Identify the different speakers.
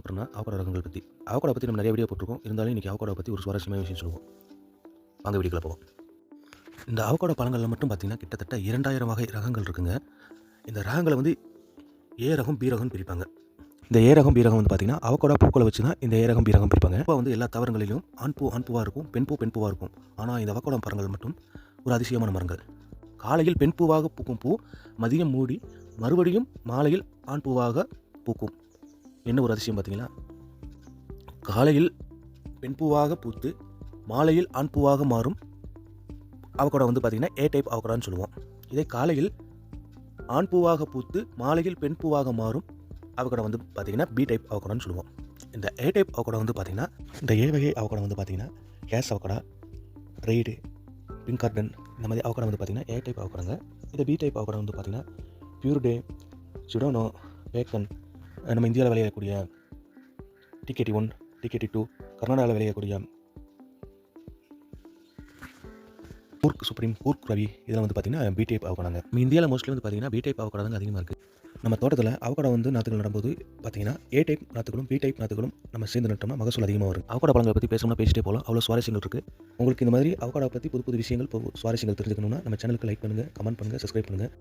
Speaker 1: அப்புறம்னா அவக்கோட ரகங்கள் பற்றி அவக்கோட பற்றி நம்ம நிறைய வீடியோ போட்டிருக்கோம். இருந்தாலும் இன்றைக்கி அவக்கோட பற்றி ஒரு சுவாரஸ்யமான விஷயம் சொல்லுவோம். வாங்க வீடியோக்குள்ள போவோம். இந்த அவக்கோட பழங்களில் மட்டும் பார்த்தீங்கன்னா கிட்டத்தட்ட இரண்டாயிரம் வகை ரகங்கள் இருக்குங்க. இந்த ரகங்களை வந்து ஏ ரகம் பி ரகம்னு பிரிப்பாங்க. இந்த ஏரகம் பீரகம் வந்து பார்த்தீங்கன்னா அவக்கோட பூக்களை வச்சு தான் இந்த ஏரகம் பீரகம் பிரிப்பாங்க. இப்போ வந்து எல்லா தவறுகளிலும் ஆண் பூ ஆண் பூவாக இருக்கும் பெண் பூ பெண் பூவாக இருக்கும். ஆனால் இந்த அவக்கோட மரங்கள் மட்டும் ஒரு அதிசயமான மரங்கள். காலையில் பெண் பூவாக பூக்கும் பூ மதியம் மூடி மறுபடியும் மாலையில் ஆண் பூவாக பூக்கும். என்ன ஒரு அதிசயம் பார்த்தீங்களா? காலையில் பெண் பூவாக பூத்து மாலையில் ஆண் பூவாக மாறும். அவக்கோடா வந்து பார்த்திங்கன்னா ஏ டைப் அவக்கோடான்னு சொல்லுவோம். இதே காலையில் ஆண் பூவாக பூத்து மாலையில் பெண் பூவாக மாறும். அவக்கோடா வந்து பார்த்திங்கன்னா பி டைப் அவக்கோடான்னு சொல்லுவோம். இந்த ஏ டைப் அவக்கோடா வந்து பார்த்திங்கன்னா இந்த ஏ வகை அவக்கோடா வந்து பார்த்திங்கன்னா case avocado raid pink garden இந்த மாதிரி அவக்கோடா வந்து பார்த்திங்கன்னா ஏ டைப் அவக்கோடாங்க இந்த பி டைப் அவக்கோடா வந்து பார்த்திங்கன்னா பியூர் டே சுடோனோ பேக்கன் நம்ம இந்தியாவில் விளையக்கூடிய டிகேடி ஒன் டிகேடி டூ கர்நாடகாவில் விளையக்கூடிய கூர்க் சுப்ரீம் கூர்க் ரவி இதெல்லாம் வந்து பார்த்திங்கன்னா பி டைப் அவக்கடாங்க நம்ம இந்தியாவில் மோஸ்ட்லி வந்து பார்த்திங்கன்னா பிடைப் டைப் அவக்கடா தான் அதிகமாக இருக்குது நம்ம தோட்டத்தில் அவக்கடா வந்து நாற்றுகள் நடும்போது பார்த்தீங்கன்னா ஏ டைப் நாற்றுகளும் பி டைப் நாற்றுகளும் நம்ம சேர்ந்து நட்டோம்னா மகசூல் அதிகமாக வரும். அவக்கடா பழங்களை பற்றி பேசணும்னா பேசிட்டே போகலாம். அவ்வளோ சுவாரஸ்யங்கள் இருக்குது உங்களுக்கு இந்த மாதிரி அவக்கடா பற்றி புது புது விஷயங்கள் சுவாரஸ்யங்கள் தெரிஞ்சுக்கணும்னா நம்ம சேனலுக்கு லைக் பண்ணுங்கள் கமெண்ட் பண்ணுங்கள் சப்ஸ்கிரைப் பண்ணுங்கள்